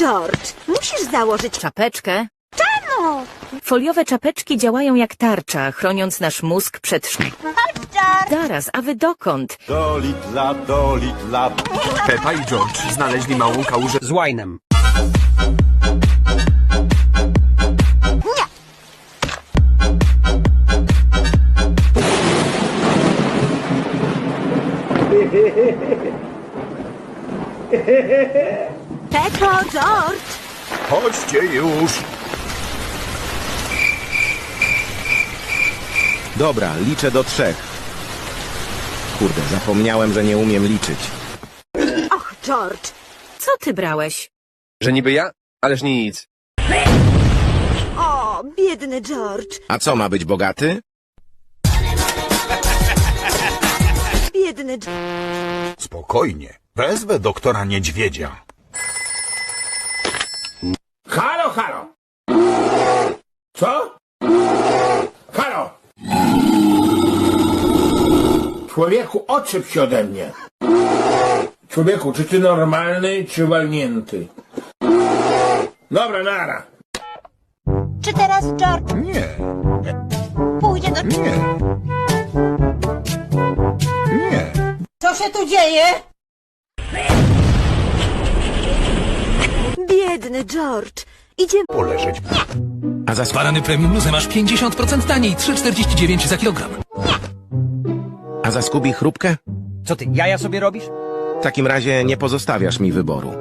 George, musisz założyć Czapeczkę? czemu? Foliowe czapeczki działają jak tarcza, chroniąc nasz mózg przed szm... Chodź, George. Zaraz, a wy dokąd? Do Lidla, do Lidla. Pepa i George znaleźli małą kałużę z łajnem. Peppo, George. Chodźcie już. Dobra, liczę do trzech. Kurde, zapomniałem, że nie umiem liczyć. Och, George. Co ty brałeś? Że niby ja? Ależ nic. O, biedny George. A co ma być bogaty? Biedny George. Spokojnie. Wezwę doktora niedźwiedzia. Halo, halo! Co? Halo! Człowieku, oczep się ode mnie. Człowieku, czy ty normalny, czy walnięty? Dobra, nara. Czy teraz George Nie, pójdzie do... nie. Nie. Co się tu dzieje? Biedny George. Idziemy... Poleżeć. A za spa... Barany Premium Luzy masz 50% taniej, 3,49 za kilogram. A za skubi chrupkę? Co ty, jaja sobie robisz? W takim razie nie pozostawiasz mi wyboru.